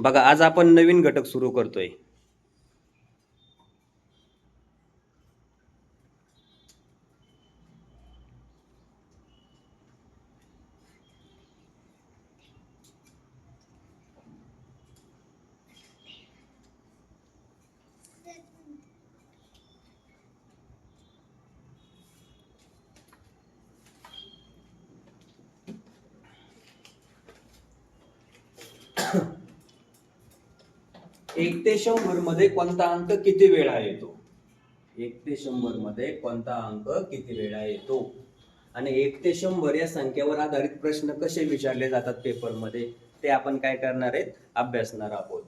बघा आज आपण नवीन घटक सुरू करतोय. एक ते शंभरमध्ये कोणता अंक किती वेळा येतो? एक ते शंभरमध्ये कोणता अंक किती वेळा येतो? आणि एक ते शंभर या संख्येवर आधारित प्रश्न कसे विचारले जातात पेपरमध्ये ते आपण काय करणार आहेत? अभ्यासणार आहोत.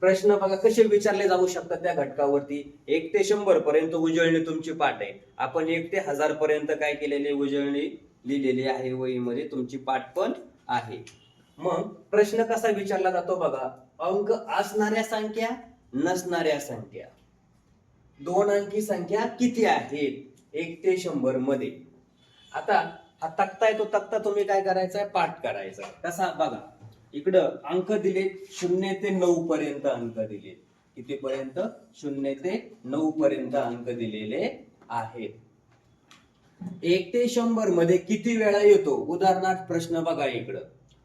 प्रश्न बघा कसे विचारले जाऊ शकतात त्या घटकावरती? एक ते शंभर पर्यंत उजळणी तुमची पाठ आहे. आपण एक ते हजार पर्यंत काय केलेली उजळणी लिहिलेली आहे वहीमध्ये तुमची पाठ पण आहे. मग प्रश्न कसा विचारला जातो बघा. अंक असणाऱ्या संख्या नसणाऱ्या संख्या. दोन अंकी संख्या किती आहेत? एक ते शंभरमध्ये. आता हा तक्ता आहे तो तक्ता तुम्ही काय करायचा आहे पाठ करायचा कसा? बघा. इकडं अंक दिले शून्य ते नऊ पर्यंत अंक दिले. किती पर्यंत? शून्य ते नऊ पर्यंत अंक दिलेले आहेत. एक ते शंभरमध्ये किती वेळा येतो? उदाहरणार्थ प्रश्न बघा इकडं.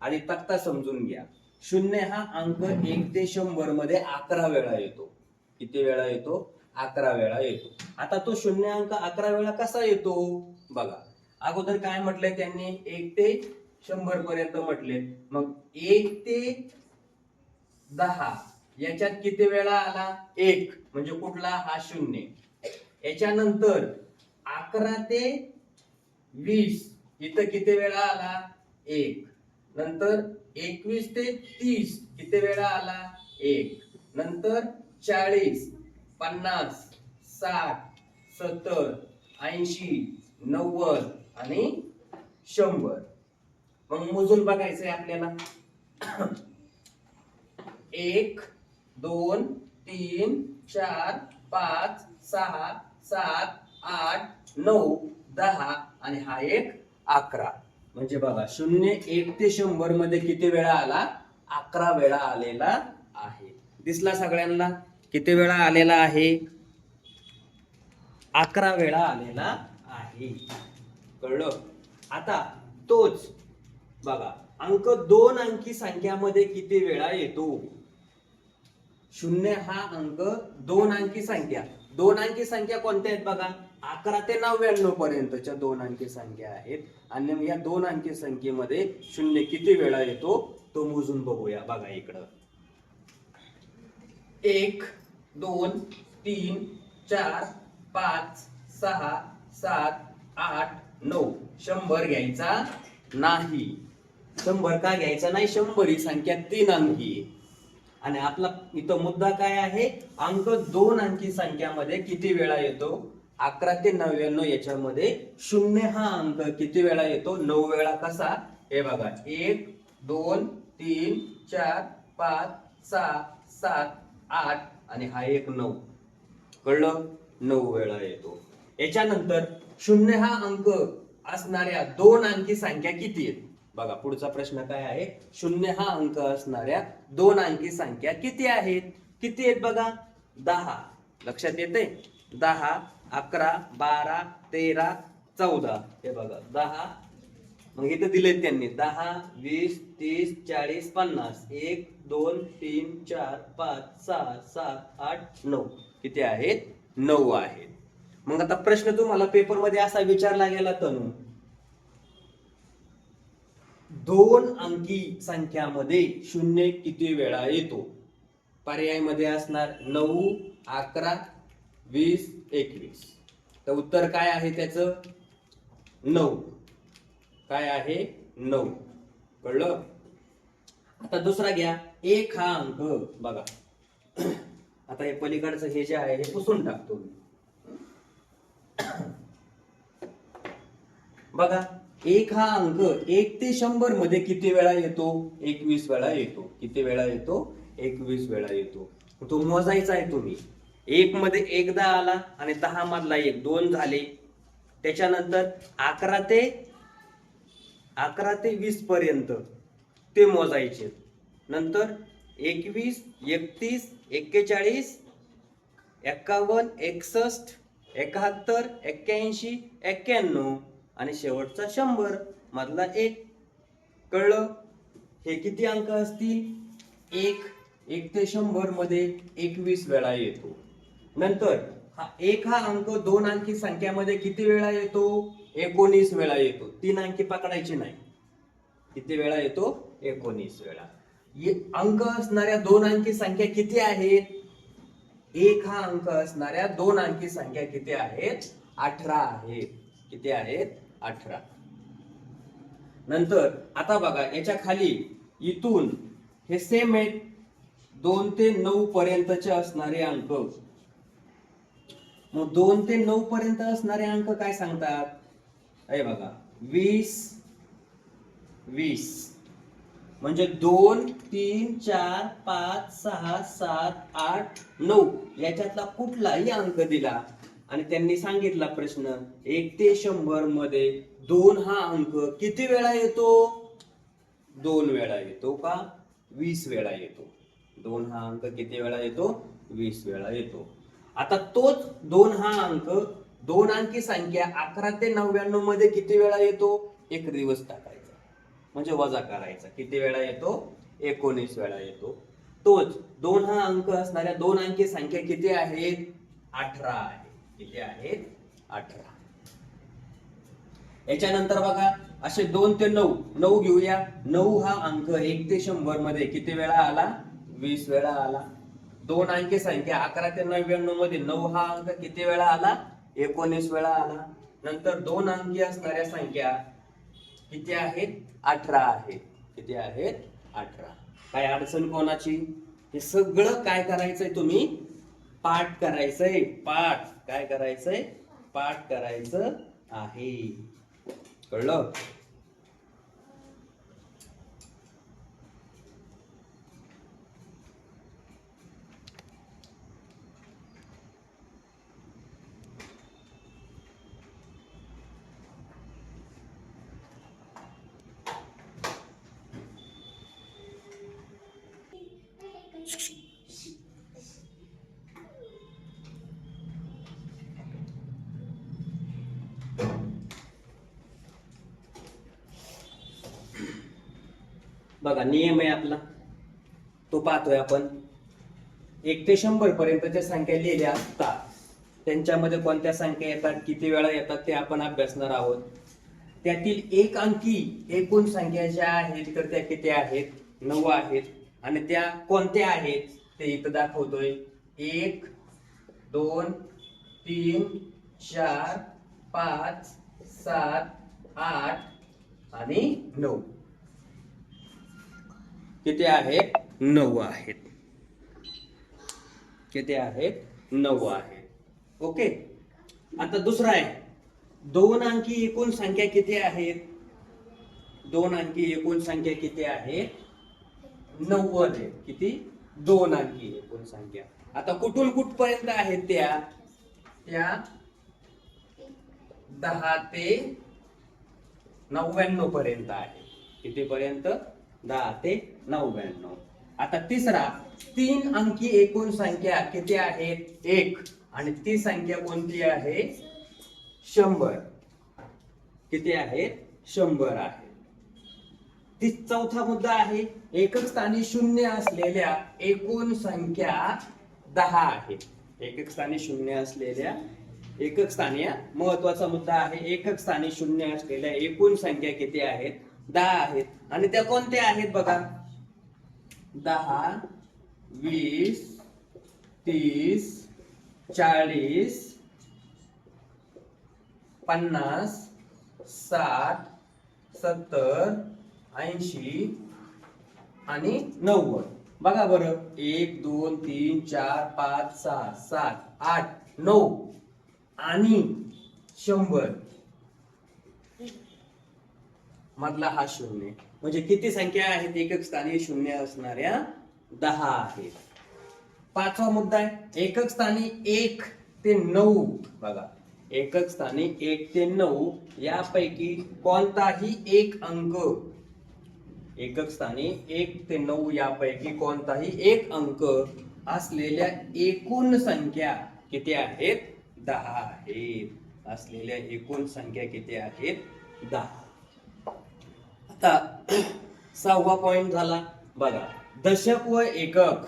आणि तक्ता समजून घ्या. शून्य हा अंक एक ते शंभरमध्ये अकरा वेळा येतो. किती वेळा येतो? अकरा वेळा येतो. आता तो शून्य अंक अकरा वेळा कसा येतो? बघा. अगोदर काय म्हटलंय त्यांनी? एक ते शंभर पर्यंत म्हटले. मग एक ते दहा. याच्यात किती वेळा आला? एक. म्हणजे कुठला? हा शून्य. याच्यानंतर अकरा ते वीस. इथं किती वेळा आला? एक. नंतर एकवीस ते तीस किती वेळा आला? एक. नंतर चाळीस पन्नास साठ सत्तर ऐंशी नव्वद आणि शंभर. मग मोजून बघायचंय आपल्याला. एक दोन तीन चार पाच सहा सात आठ नऊ दहा आणि हा एक अकरा. म्हणजे बघा शून्य एक ते शंभरमध्ये किती वेळा आला? अकरा वेळा आलेला आहे. दिसला सगळ्यांना? किती वेळा आलेला आहे? अकरा वेळा आलेला आहे. कळलं? आता तोच बघा अंक दोन अंकी संख्यामध्ये किती वेळा येतो? शून्य हा अंक दोन अंकी संख्या. दोन अंकी संख्या कोणत्या आहेत बघा? अकरा ते नव्याण्णव पर्यंतच्या दोन अंकी संख्या आहेत. आणि या दोन अंकी संख्येमध्ये शून्य किती वेळा येतो तो मोजून बघूया. बघा इकडं. एक दोन तीन चार पाच सहा सात आठ नऊ. शंभर घ्यायचा नाही. शंभर का घ्यायचा नाही? शंभर. ही संख्या तीन अंकी. आणि आपला इथं मुद्दा काय आहे? अंक दोन अंकी संख्यामध्ये किती वेळा येतो? अकरा ते नव्याण्णव याच्यामध्ये शून्य हा अंक किती वेळा येतो? नऊ वेळा कसा? हे बघा. एक दोन तीन चार पाच सहा सात आठ आणि हा एक नऊ. कळलं? नऊ वेळा येतो. याच्यानंतर शून्य हा अंक असणाऱ्या दोन अंकी संख्या किती आहेत? बघा पुढचा प्रश्न काय आहे? शून्य हा अंक असणाऱ्या दोन अंकी संख्या किती आहेत? किती आहेत बघा? दहा. लक्षात येते दहा अकरा बारा तेरा चौदा. हे बघा दहा. मग इथं दिलेत त्यांनी. दहा वीस तीस चाळीस पन्नास. एक दोन तीन चार पाच सहा सात आठ नऊ. किती आहेत? नऊ आहेत. मग आता प्रश्न तुम्हाला पेपरमध्ये असा विचारला गेला तनु. दोन अंकी संख्यामध्ये शून्य किती वेळा येतो? पर्यायमध्ये असणार नऊ अकरा वीस एकवीस. तर उत्तर काय आहे त्याचं? नऊ. काय आहे? नऊ. कळलं? आता दुसरा घ्या. एक हा अंक. बघा. आता हे पलीकडचं हे जे आहे हे पुसून टाकतो मी. बघा. एक हा अंक. एक ते शंभरमध्ये किती वेळा येतो? एकवीस वेळा येतो. किती वेळा येतो? एकवीस वेळा येतो. तो मोजायचा आहे तुम्ही? एक मध्ये एकदा आला आणि दहा मधला एक दोन झाले. त्याच्यानंतर अकरा ते अकरा ते वीस पर्यंत ते मोजायचे. नंतर एकवीस एकतीस एक्केचाळीस एक्कावन्न एकसष्ट एकाहत्तर एक्क्याऐंशी एक्क्याण्णव आणि शेवटचा शंभर मधला एक. कळलं? हे किती अंक असतील? एक. एक ते शंभरमध्ये एकवीस वेळा येतो. नंतर हा एक हा अंक दोन अंकी संख्यामध्ये किती वेळा येतो? एकोणीस वेळा येतो. तीन अंकी पकडायची नाही. किती वेळा येतो? एकोणीस वेळा. अंक असणाऱ्या दोन अंकी संख्या किती आहेत? एक हा अंक असणाऱ्या दोन अंकी संख्या किती आहेत? अठरा आहेत. किती आहेत? अठरा. नंतर आता बघा याच्या खाली इथून हे सेम आहेत. दोन ते नऊ पर्यंतचे असणारे अंक. मग दोन ते नऊ पर्यंत असणारे अंक काय सांगतात? अरे बघा वीस वीस. म्हणजे दोन तीन चार पाच सहा सात आठ नऊ. याच्यातला कुठलाही अंक दिला आणि त्यांनी सांगितला प्रश्न एक ते शंभरमध्ये दोन हा अंक किती वेळा येतो? दोन वेळा येतो का? वीस वेळा येतो. दोन हा अंक किती वेळा येतो? वीस वेळा येतो. आता तोच दोन हा अंक दोन अंकी संख्या अकरा ते नव्याण्णवमध्ये किती वेळा येतो? एक दिवस टाकायचा. म्हणजे वजा करायचा. किती वेळा येतो? एकोणीस वेळा येतो. तोच दोन हा अंक असणाऱ्या दोन अंकी संख्या किती आहेत? अठरा आहे. किती आहेत? अठरा. याच्यानंतर बघा असे दोन ते नऊ नऊ घेऊया. नऊ हा अंक एक ते शंभरमध्ये किती वेळा आला? वीस वेळा आला. दोन अंकी संख्या अकरा ते नव्याण्णवमध्ये नऊ हा अंक किती वेळा आला? एकोणीस वेळा आला. नंतर दोन अंकी असणाऱ्या संख्या किती आहेत? अठरा आहेत. किती आहेत? अठरा. काय अडचण कोणाची? हे सगळं काय करायचंय तुम्ही? पाठ करायचंय. पाठ काय करायचंय? पाठ करायचं आहे. कळलं? नियम आहे आपला. तो पाहतोय आपण. एक ते शंभर पर्यंतच्या संख्या लिहिल्या असतात त्यांच्यामध्ये कोणत्या संख्या येतात किती वेळा येतात ते आपण अभ्यासणार आहोत. त्यातील एक अंकी एकूण संख्या ज्या आहेत तर त्या किती आहेत? नऊ आहेत. आणि त्या कोणत्या आहेत ते इथं दाखवतोय. एक दोन तीन चार पाच सात आठ आणि नऊ. किती आहेत? नऊ आहेत. किती आहेत? नऊ आहेत. ओके. आता दुसरा आहे. दोन अंकी एकूण संख्या किती आहेत? दोन अंकी एकूण संख्या किती आहेत? नव्वद आहे. किती? दोन अंकी एकूण संख्या. आता कुठून कुठपर्यंत आहेत त्या? त्या दहा ते नव्याण्णव पर्यंत आहे किती पर्यंत दहा ते नव्याण्णव आता तिसरा तीन अंकी एकूण संख्या किती आहेत एक. आणि ती संख्या कोणती आहे? शंभर. किती आहेत शंभर आहे. ती चौथा मुद्दा आहे. एकक स्थानी शून्य असलेल्या एकूण संख्या दहा आहे. एकक स्थानी शून्य असलेल्या एकक स्थानी महत्त्वाचा मुद्दा आहे. एकक स्थानी शून्य असलेल्या एकूण संख्या किती आहेत? दहा आहेत. आणि त्या कोणत्या आहेत बघा? दहा वीस तीस चाळीस पन्नास साठ सत्तर ऐंशी आणि नव्वद. बघा बरं. एक दोन तीन चार पाच सहा सात आठ नऊ आणि शंभर. मधला हा शून्य. म्हणजे किती संख्या आहेत? एकक स्थानी शून्य असणाऱ्या दहा आहेत. पाचवा मुद्दा आहे. एकक स्थानी एक ते नऊ. बघा. एकक स्थानी एक ते नऊ यापैकी कोणताही एक अंक? एकक स्थानी एक ते नऊ यापैकी कोणताही एक अंक असलेल्या एकूण संख्या किती आहेत? दहा आहेत. असलेल्या एकूण संख्या किती आहेत? दहा. आता सहावा पॉइंट झाला. बघा दशक व एकक.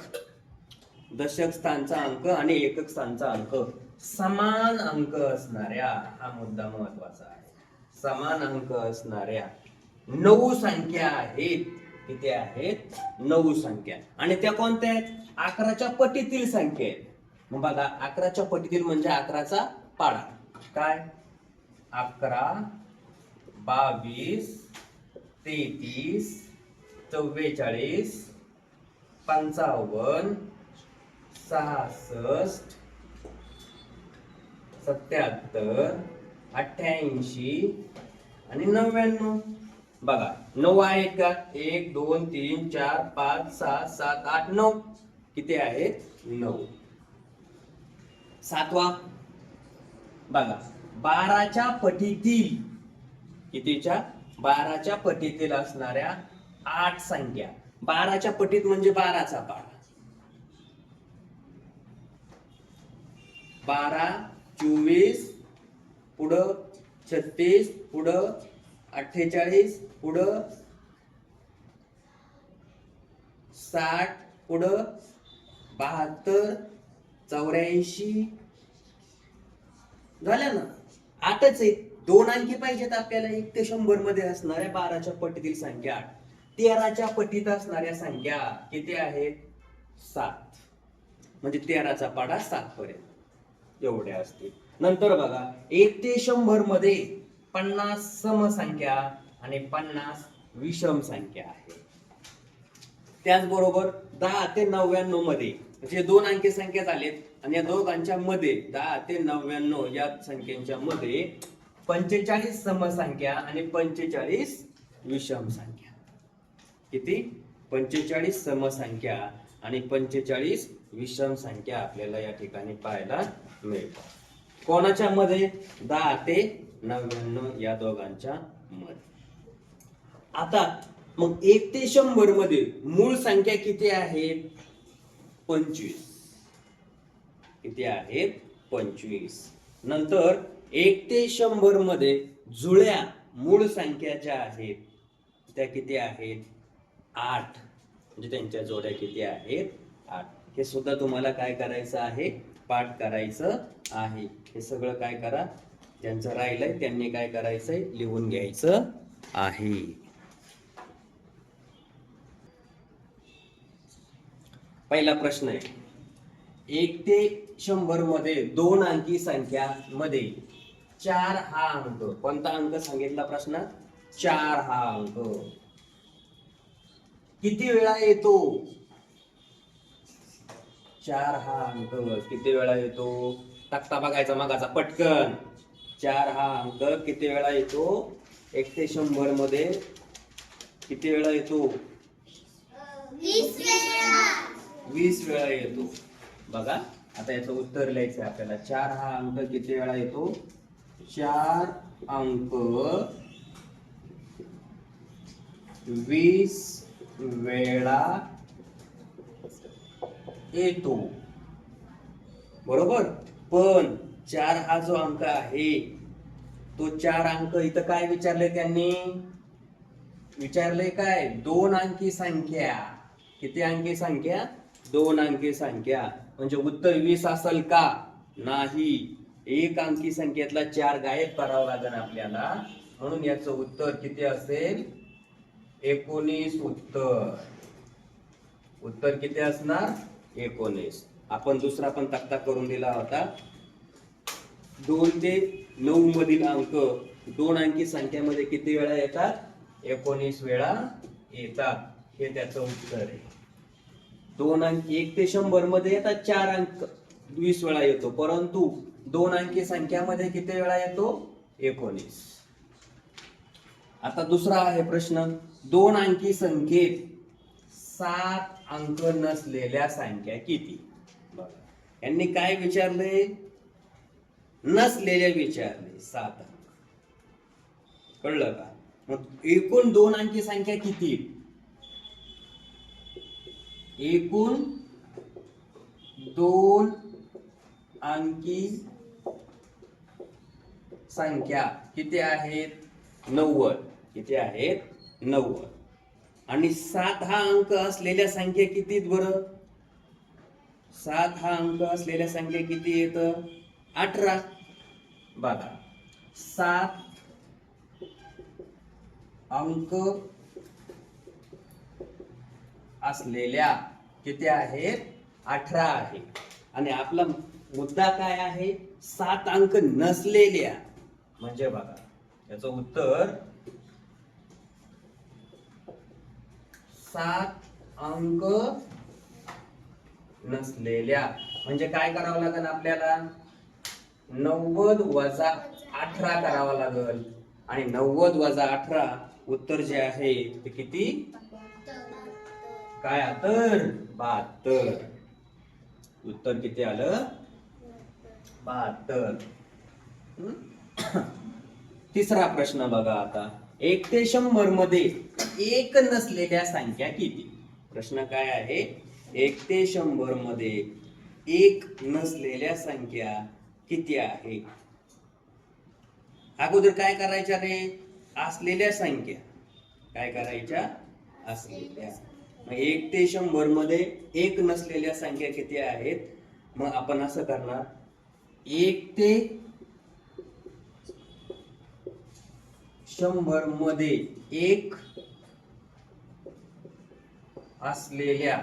दशक स्थानचा अंक आणि एकक स्थानचा अंक. समान अंक असणाऱ्या हा मुद्दा महत्त्वाचा आहे. समान अंक असणाऱ्या नऊ संख्या आहेत. किती आहेत? नऊ संख्या. आणि त्या कोणत्या आहेत? अकराच्या पटीतील संख्या आहेत. मग बघा अकराच्या पटीतील म्हणजे अकराचा पाडा. काय? अकरा बावीस तेहतीस चव्वेचाळीस पंचावन्न सहासष्ट सत्याहत्तर अठ्ठ्याऐंशी आणि नव्याण्णव. बघा नऊ आहेत का? एक दोन तीन चार पाच सहा सात आठ नऊ. किती आहेत नऊ. सातवा. बघा बाराच्या पटीतील कितीच्या? बाराच्या पटीतील असणाऱ्या आठ संख्या. बाराच्या पटीत म्हणजे बाराचा बारा. बारा चोवीस पुढं छत्तीस पुढं अठ्ठेचाळीस पुढं साठ पुढं बहात्तर चौऱ्याऐंशी. झाल्या ना? आठच आहेत. दोन अंकी पाहिजेत आपल्याला. एक ते शंभरमध्ये असणाऱ्या बाराच्या पटीतील संख्या. तेराच्या पटीत असणाऱ्या संख्या किती आहेत सात. म्हणजे तेराचा पाडा सात पर्यंत एवढ्या असतील. नंतर बघा एक ते शंभरमध्ये पन्नास समसंख्या आणि पन्नास विषम संख्या आहे. त्याचबरोबर दहा ते नव्याण्णवमध्ये जे दोन अंकी संख्या झालेत आणि या दोघांच्या मध्ये दहा ते नव्याण्णव या संख्येच्या मध्ये पंचेचाळीस समसंख्या आणि पंचेचाळीस विषम संख्या किती? पंचेचाळीस समसंख्या आणि पंचेचाळीस विषम संख्या आपल्याला या ठिकाणी पाहायला मिळतात कोणाच्या मध्ये? दहा ते नव्याण्णव या दोघांच्या मध्ये. आता मग एक ते शंभरमध्ये मूळ संख्या किती आहेत पंचवीस. किती आहेत पंचवीस. नंतर एक ते शंभरमध्ये जुळ्या मूळ संख्या ज्या आहेत त्या किती आहेत? आठ. म्हणजे त्यांच्या जोड्या किती आहेत? आठ. हे सुद्धा तुम्हाला काय करायचं आहे? पाठ करायचं आहे. हे सगळं काय करा. ज्यांचं राहिलंय त्यांनी काय करायचंय? लिहून घ्यायचं आहे. पहिला प्रश्न आहे. एक ते शंभरमध्ये दोन अंकी संख्या मध्ये चार हा अंक. कोणता अंक सांगितला प्रश्न चार हा अंक. किती वेळा येतो? चार हा अंक. किती वेळा येतो? तक्ता बघायचा मगाचा पटकन. चार हा अंक. किती वेळा येतो? एक ते शंभरमध्ये. किती वेळा येतो? वीस वेळा. येतो. बघा आता याचं उत्तर लिहायचं आपल्याला. चार हा अंक किती वेळा येतो? चार अंक वीस वेळा येतो. बरोबर? पण चार हा जो अंक आहे तो चार अंक इथं काय विचारले त्यांनी? विचारले काय? दोन अंकी संख्या. किती अंकी संख्या? दोन अंकी संख्या. म्हणजे उत्तर वीस असेल का? नाही. एक अंकी संख्येतला चार गायब करावा लागेल आपल्याला. म्हणून याचं उत्तर किती असेल? एकोणीस उत्तर. उत्तर किती असणार? एकोणीस. आपण दुसरा पण तक्ता करून दिला होता. दोन ते नऊ मधील अंक दोन अंकी संख्येमध्ये किती वेळा येतात? एकोणीस वेळा येतात. हे त्याचं उत्तर आहे. दोन अंक एक ते शंभरमध्ये येतात चार अंक. वीस वेळा येतो परंतु दोन अंकी संख्यामध्ये किती वेळा येतो? एकोणीस. आता दुसरा आहे प्रश्न. दोन अंकी संख्येत सात अंक नसलेल्या संख्या किती? यांनी काय विचारले? नसलेले विचारले सात अंक. कळलं का? मग एकूण दोन अंकी संख्या किती? एकूण दोन अंकी संख्या किती आहेत? नव्वद. किती आहेत? नव्वद. आणि सात हा अंक असलेल्या संख्या किती बरं? सात हा अंक असलेल्या संख्या किती येत अठरा. बघा. सात अंक असलेल्या किती आहेत? अठरा आहे. आणि आपला मुद्दा काय आहे? सात अंक नसलेल्या. म्हणजे बघा याचं उत्तर सात अंक नसलेल्या. म्हणजे काय करावं लागेल आपल्याला? नव्वद वजा अठरा करावा लागेल. आणि नव्वद वजा अठरा उत्तर जे आहे ते किती? काय? तर बहात्तर. उत्तर किती आलं? बहात्तर तिसरा प्रश्न बघा आता. एक ते शंभरमध्ये एक नसलेल्या संख्या किती? प्रश्न काय आहे? एक ते शंभरमध्ये एक नसलेल्या संख्या किती आहे? अगोदर काय करायच्या रे असलेल्या संख्या. काय करायच्या? असलेल्या. मग एक ते शंभरमध्ये एक नसलेल्या संख्या किती आहेत? मग आपण असं करणार. एक ते शंभरमध्ये एक असलेल्या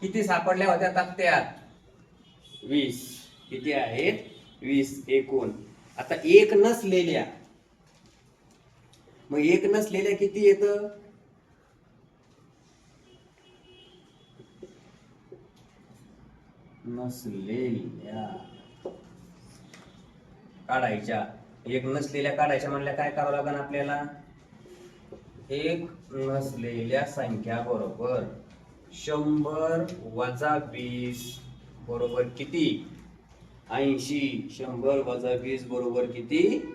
किती सापडल्या होत्या तक्त्यात? वीस. किती आहेत? वीस एकूण. आता एक नसलेल्या. मग एक नसलेल्या किती येत? नसलेल्या. काढायच्या. एक नसलेल्या काढायच्या म्हणल्या काय करावं लागेल आपल्याला? एक नसलेल्या संख्या बरोबर शंभर वजा वीस बरोबर किती? ऐंशी. शंभर वजा वीस बरोबर किती?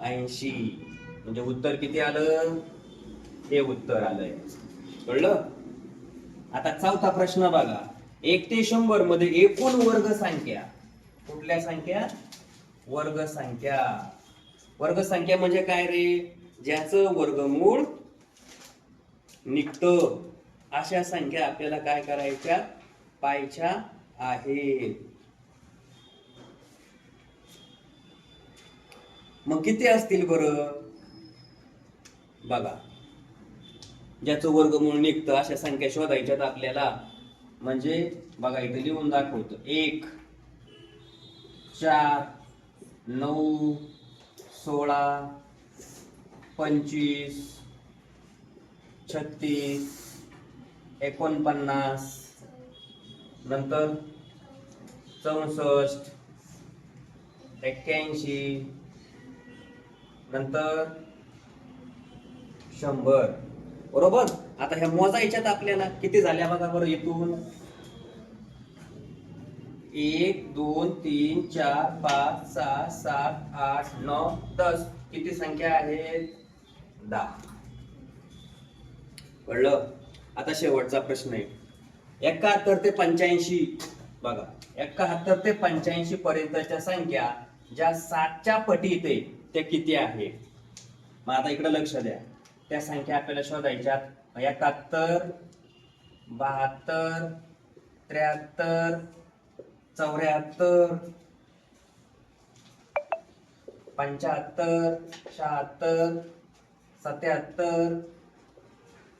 ऐंशी. म्हणजे उत्तर किती आलं? हे उत्तर आलंय. कळलं? आता चौथा प्रश्न बघा. एक ते शंभरमध्ये एकूण वर्ग संख्या कुठल्या संख्या? वर्ग संख्या वर्ग संख्या म्हणजे काय रे? ज्याचं वर्गमूळ निघतं. अशा संख्या आपल्याला काय करायच्या? पाहायच्या आहेत. मग किती असतील बरं? बघा. ज्याचं वर्गमूळ निघतं अशा संख्या शोधायच्यात आपल्याला. म्हणजे बघा इथे लिहून दाखवतो. एक चार नऊ सोळा पंचवीस छत्तीस एकोणपन्नास नंतर चौसष्ट एक्क्याऐंशी नंतर शंभर. बरोबर? आता ह्या मोजायच्यात आपल्याला किती झाल्या बघा बरं इथून? एक दोन तीन चार पाच सहा सात आठ नऊ दस. किती संख्या आहेत? दहा. कळलं? आता शेवटचा प्रश्न आहे. एकाहत्तर ते पंच्याऐंशी. बघा एकाहत्तर ते पंच्याऐंशी पर्यंतच्या संख्या ज्या सातच्या पटीत आहे त्या किती आहे? मग आता इकडे लक्ष द्या. त्या संख्या आपल्याला शोधायच्या एकाहत्तर बहात्तर त्र्याहत्तर चौऱ्याहत्तर पंच्याहत्तर शहात्तर सत्याहत्तर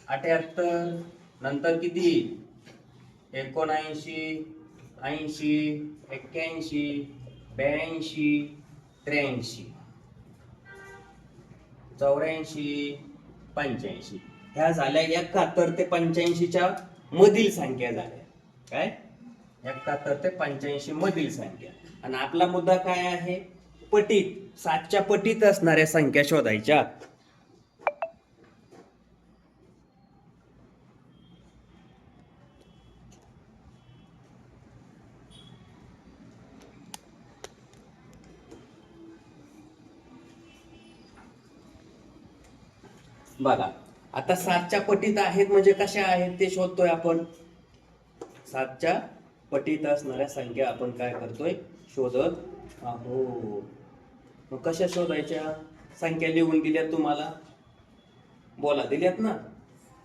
अठ्याहत्तर नंतर किती? एकोणऐंशी ऐंशी एक्क्याऐंशी ब्याऐंशी त्र्याऐंशी. चौऱ्याऐंशी पंच्याऐंशी. ह्या झाल्या एकाहत्तर ते पंच्याऐंशीच्या मधील संख्या झाल्या. काय? एकाहत्तर ते पंच्याऐंशी मधील संख्या. आणि आपला मुद्दा काय आहे? पटीत. सातच्या पटीत असणाऱ्या संख्या शोधायच्या. बघा. आता सातच्या पटीत आहेत म्हणजे कशा आहेत ते शोधतोय आपण. सातच्या पटीत असणाऱ्या संख्या आपण काय करतोय? शोधत आहोत. मग कशा शोधायच्या? संख्या लिहून दिल्यात तुम्हाला? बोला दिल्यात ना?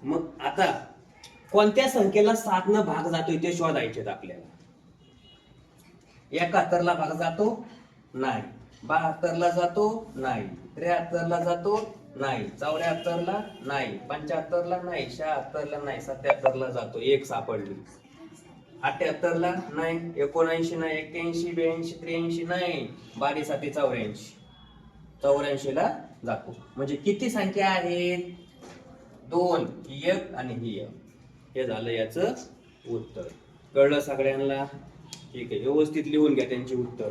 मग आता कोणत्या संख्येला सातनं भाग जातोय ते शोधायचे आपल्याला? एकाहत्तरला भाग जातो? नाही. बहात्तरला जातो? नाही. त्र्याहत्तरला जातो? नाही. चौऱ्याहत्तरला? नाही. पंच्याहत्तरला? नाही. शहात्तरला? नाही. सत्याहत्तरला जातो. एक सापडली. अठ्याहत्तरला नाही एकोणऐंशी नाही एक्क्याऐंशी ब्याऐंशी त्र्याऐंशी नाही बारीसाठी चौऱ्याऐंशी. चौऱ्याऐंशीला जातो म्हणजे किती संख्या आहेत? दोन ही एक आणि ही एक. हे झालं याचं उत्तर. कळलं सगळ्यांना? ठीक आहे व्यवस्थित लिहून घ्या त्यांची उत्तर.